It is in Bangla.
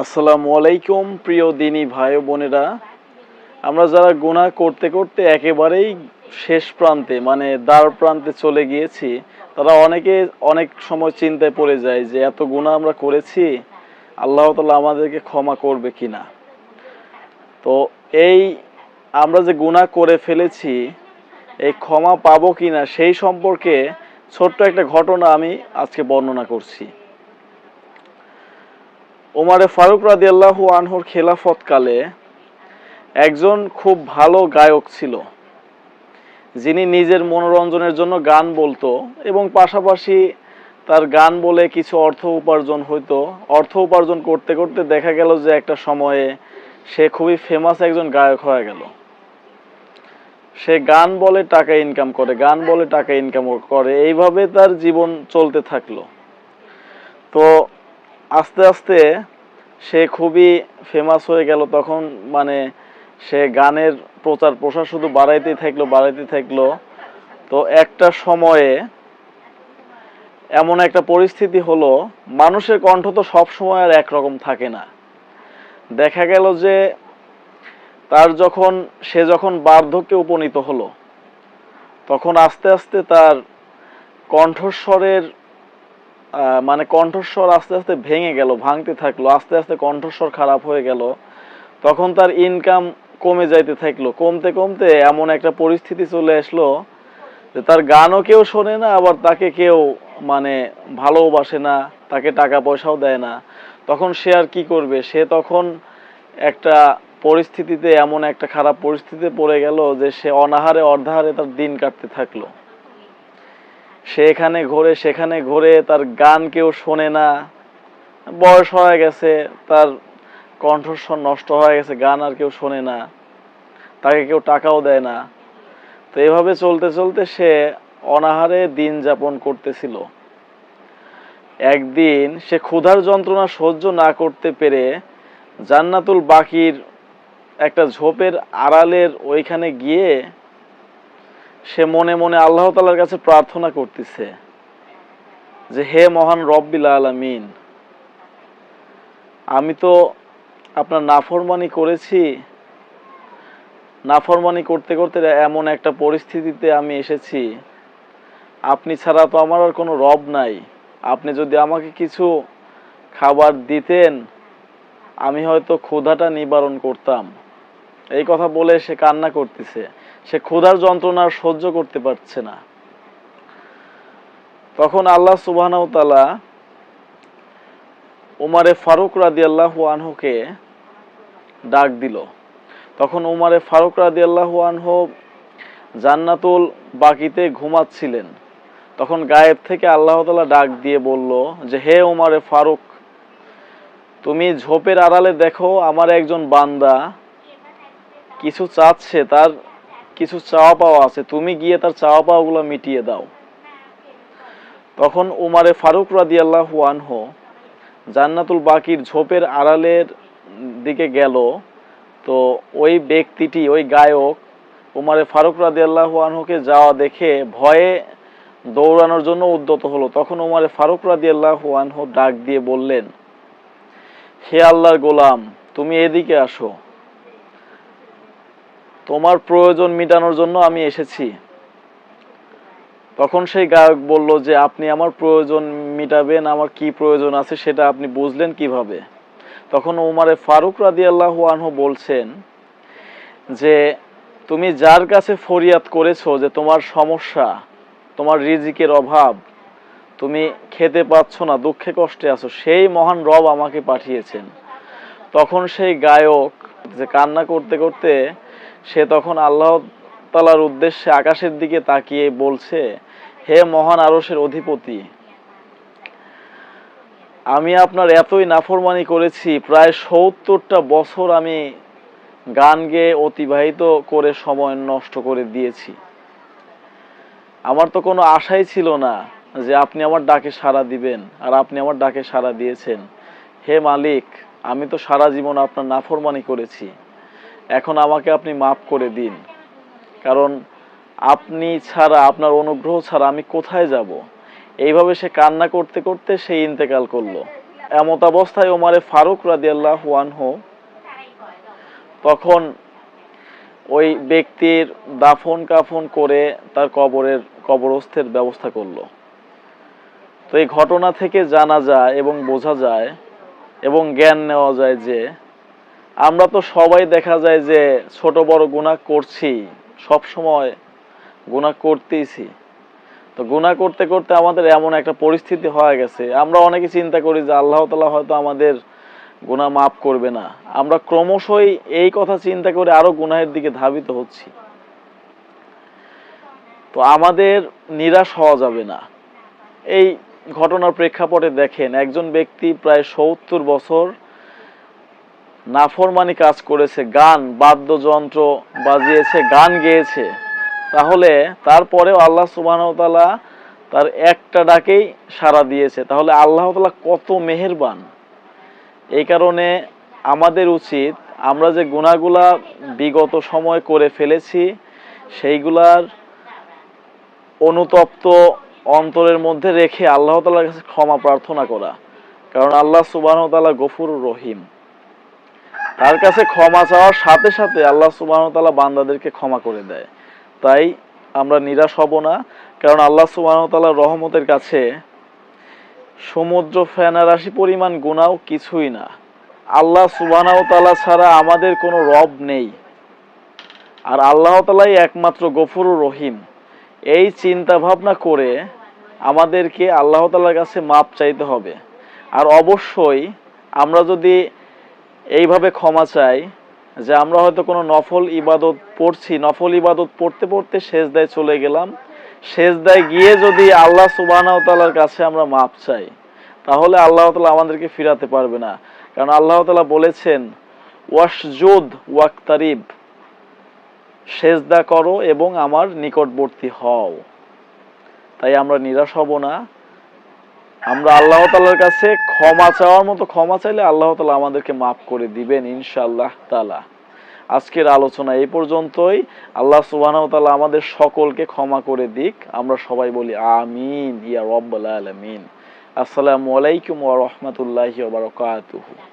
আসসালামু আলাইকুম, প্রিয় দিনী ভাই বোনেরা। আমরা যারা গুনাহ করতে করতে একেবারেই শেষ প্রান্তে মানে দ্বার প্রান্তে চলে গিয়েছি, তারা অনেকে অনেক সময় চিন্তায় পড়ে যায় যে এত গুণা আমরা করেছি, আল্লাহ তালা আমাদেরকে ক্ষমা করবে কি না তো এই আমরা যে গুনাহ করে ফেলেছি, এই ক্ষমা পাবো কিনা, সেই সম্পর্কে ছোট্ট একটা ঘটনা আমি আজকে বর্ণনা করছি। ওমারে ফারুক রাদি আল্লাহ আনহুর খেলাফতকালে একজন খুব ভালো গায়ক ছিল, যিনি নিজের মনোরঞ্জনের জন্য গান বলতো এবং পাশাপাশি তার গান বলে কিছু অর্থ উপার্জন হইতো। অর্থ উপার্জন করতে করতে দেখা গেল যে একটা সময়ে সে খুবই ফেমাস একজন গায়ক হয়ে গেল। সে গান বলে টাকা ইনকাম করে, গান বলে টাকা ইনকাম করে, এইভাবে তার জীবন চলতে থাকল। তো আস্তে আস্তে সে খুবই ফেমাস হয়ে গেল। তখন মানে সে গানের প্রচার প্রসার শুধু বাড়াইতেই থাকল বাড়াইতে থাকল। তো একটা সময়ে এমন একটা পরিস্থিতি হলো, মানুষের কণ্ঠ তো সব সময় আর একরকম থাকে না। দেখা গেল যে তার যখন, সে যখন বার্ধক্যে উপনীত হলো, তখন আস্তে আস্তে তার কণ্ঠস্বরের মানে কণ্ঠস্বর আস্তে আস্তে ভেঙে গেল, ভাঙতে থাকল, আস্তে আস্তে কণ্ঠস্বর খারাপ হয়ে গেল। তখন তার ইনকাম কমে যাইতে থাকল। কমতে কমতে এমন একটা পরিস্থিতি চলে আসলো যে তার গানও কেউ শোনে না, আবার তাকে কেউ মানে ভালোবাসে না, তাকে টাকা পয়সাও দেয় না। তখন সে আর কি করবে? সে তখন একটা পরিস্থিতিতে, এমন একটা খারাপ পরিস্থিতিতে পড়ে গেল যে সে অনাহারে, অর্ধাহারে তার দিন কাটতে থাকল। সে এখানে ঘোরে, সেখানে ঘোরে তার গান কেউ শোনে না। বয়স হয়ে গেছে, তার কণ্ঠস্বর নষ্ট হয়ে গেছে, গান আর কেউ শোনে না। তাকে কেউ টাকাও দেয় না। তো এভাবে চলতে চলতে সে অনাহারে দিন যাপন করতেছিল। একদিন সে ক্ষুধার যন্ত্রণা সহ্য না করতে পেরে জান্নাতুল বাকির একটা ঝোপের আড়ালের ওইখানে গিয়ে সে মনে মনে আল্লাহ তালার কাছে প্রার্থনা করতেছে যে, হে মহান রব্বিল আলামিন, আমি তো আপনার নাফরমানি করেছি। নাফরমানি করতে করতে এমন একটা পরিস্থিতিতে আমি এসেছি। আপনি ছাড়া তো আমার আর কোনো রব নাই। আপনি যদি আমাকে কিছু খাবার দিতেন, আমি হয়তো ক্ষুধাটা নিবারণ করতাম। এই কথা বলে সে কান্না করতেছে। সে ক্ষুধার যন্ত্রণা সহ্য করতে পারছে না। তখন আল্লাহ সুবহানাহু তাআলা উমারে ফারুক রাদিয়াল্লাহু আনহুকে ডাক দিল। তখন উমারে ফারুক রাদিয়াল্লাহু আনহু জান্নাতুল বাকিতে ঘুমাচ্ছিলেন। তখন গায়েব থেকে আল্লাহ তালা ডাক দিয়ে বলল, যে হে উমারে ফারুক, তুমি ঝোপের আড়ালে দেখো, আমার একজন বান্দা কিছু চাচ্ছে, তার কিছু চাওয়া পাওয়া আছে, তুমি গিয়ে তার চাওয়া পাওয়াগুলো মিটিয়ে দাও। তখন উমারে ফারুক রাদিয়াল্লাহু আনহু জান্নাতুল বাকির ঝোপের আড়ালের দিকে গেল। তো ওই ব্যক্তিটি, ওই গায়ক উমারে ফারুক রাদিয়াল্লাহু আনহুকে যাওয়া দেখে ভয়ে দৌড়ানোর জন্য উদ্যত হলো। তখন উমারে ফারুক রাদিয়াল্লাহু আনহু ডাক দিয়ে বললেন, হে আল্লাহর গোলাম, তুমি এদিকে আসো। তোমার প্রয়োজন মিটানোর জন্য আমি এসেছি। তখন সেই গায়ক বলল যে, আপনি আমার প্রয়োজন মিটাবেন, আমার কি প্রয়োজন আছে সেটা আপনি বুঝলেন কীভাবে? তখন উমারে ফারুক রাদিয়াল্লাহু আনহু বলছেন যে, তুমি যার কাছে ফরিয়াদ করেছ যে তোমার সমস্যা, তোমার রিজিকের অভাব, তুমি খেতে পাচ্ছ না, দুঃখে কষ্টে আছো, সেই মহান রব আমাকে পাঠিয়েছেন। তখন সেই গায়ক যে কান্না করতে করতে সে তখন আল্লাহ তালার উদ্দেশ্যে আকাশের দিকে তাকিয়ে বলছে, হে মহান আরসের অধিপতি, আমি আপনার এতই নাফরমানি করেছি, প্রায় সত্তরটা বছর আমি গান গেয়ে অতিবাহিত করে সময় নষ্ট করে দিয়েছি। আমার তো কোনো আশাই ছিল না যে আপনি আমার ডাকে সাড়া দিবেন আর আপনি আমার ডাকে সাড়া দিয়েছেন। হে মালিক, আমি তো সারা জীবন আপনার নাফরমানি করেছি। এখন আমাকে আপনি মাফ করে দিন। কারণ আপনি ছাড়া, আপনার অনুগ্রহ ছাড়া আমি কোথায় যাব? এইভাবে সে কান্না করতে করতে সে ইন্তেকাল করল। এমত অবস্থায় ওমারে ফারুক রাদিয়াল্লাহু আনহু তখন ওই ব্যক্তির দাফন কাফন করে তার কবরের কবরস্থের ব্যবস্থা করল। তো এই ঘটনা থেকে জানা যায় এবং বোঝা যায় এবং জ্ঞান নেওয়া যায় যে আমরা তো সবাই দেখা যায় যে ছোট বড় গুনাহ করছি, সব সময় গুনাহ করতেইছি। তো গুনাহ করতে করতে আমাদের এমন একটা পরিস্থিতি হয়ে গেছে। আমরা অনেকে চিন্তা করি যে আল্লাহ তালা হয়তো আমাদের গুনাহ মাফ করবে না। আমরা ক্রমশই এই কথা চিন্তা করে আরও গুনাহের দিকে ধাবিত হচ্ছি। তো আমাদের নিরাশ হওয়া যাবে না। এই ঘটনার প্রেক্ষাপটে দেখেন, একজন ব্যক্তি প্রায় সত্তর বছর নাফরমানি কাজ করেছে, গান, বাদ্যযন্ত্র বাজিয়েছে, গান গেয়েছে। তাহলে তারপরেও আল্লাহ সুবাহতালা তার একটা ডাকেই সাড়া দিয়েছে। তাহলে আল্লাহ তালা কত মেহেরবান। এই কারণে আমাদের উচিত আমরা যে গুণাগুলা বিগত সময় করে ফেলেছি, সেইগুলার অনুতপ্ত অন্তরের মধ্যে রেখে আল্লাহ তালার কাছে ক্ষমা প্রার্থনা করা। কারণ আল্লাহ সুবাহ তালা গফুর রহিম। তার কাছে ক্ষমা চাওয়ার সাথে সাথে আল্লাহ সুবাহ তালা বান্দাদেরকে ক্ষমা করে দেয়। তাই আমরা নিরাশ হব না, কারণ আল্লাহ সুবাহ তালা রহমতের কাছে সমুদ্র ফেনা রাশি পরিমাণ গুণাও কিছুই না। আল্লাহ সুবাহ তালা ছাড়া আমাদের কোনো রব নেই। আর আল্লাহ তালাই একমাত্র গফুর রহিম। এই চিন্তা ভাবনা করে আমাদেরকে আল্লাহ তালার কাছে মাপ চাইতে হবে। আর অবশ্যই আমরা যদি এইভাবে ক্ষমা চাই যে আমরা হয়তো কোনো নফল ইবাদত পড়ছি, নফল ইবাদত পড়তে পড়তে শেষদায় চলে গেলাম। শেষদায় গিয়ে যদি আল্লাহ সুবাহ তালার কাছে আমরা মাপ চাই, তাহলে আল্লাহ তালা আমাদেরকে ফিরাতে পারবে না। কারণ আল্লাহ তালা বলেছেন, ওয়াসজুদ ওয়াক্তারিব, সেজদা করো এবং আমার নিকটবর্তী হও। তাই আমরা নিরাশ হব না। আমরা আল্লাহ তালার কাছে ক্ষমা চাওয়ার মতো ক্ষমা চাইলে আল্লাহ তালা আমাদেরকে মাফ করে দিবেন ইনশাআল্লাহ তালা আজকের আলোচনা এই পর্যন্তই। আল্লাহ সুবাহ তালা আমাদের সকলকে ক্ষমা করে দিক। আমরা সবাই বলি আমিন, ইয়া রব্বাল আলমিন। আসসালামু আলাইকুম ওয়া বারাকাতুহু।